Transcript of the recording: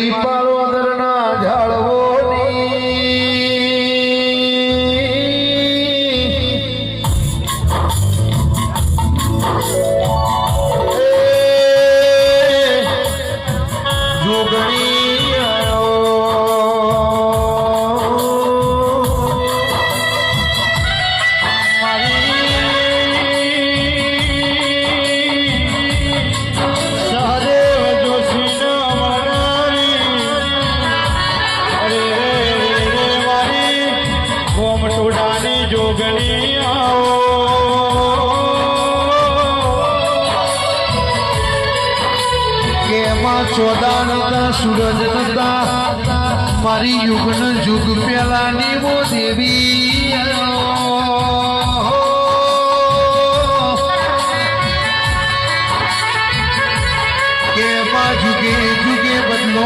E parou. ગણી આવો. કેમાં ચોદાનતા સૂરજ નતા મારી યુગન જુગ પેલાની મો દેવી કેમાં જુગે જુગે બદલો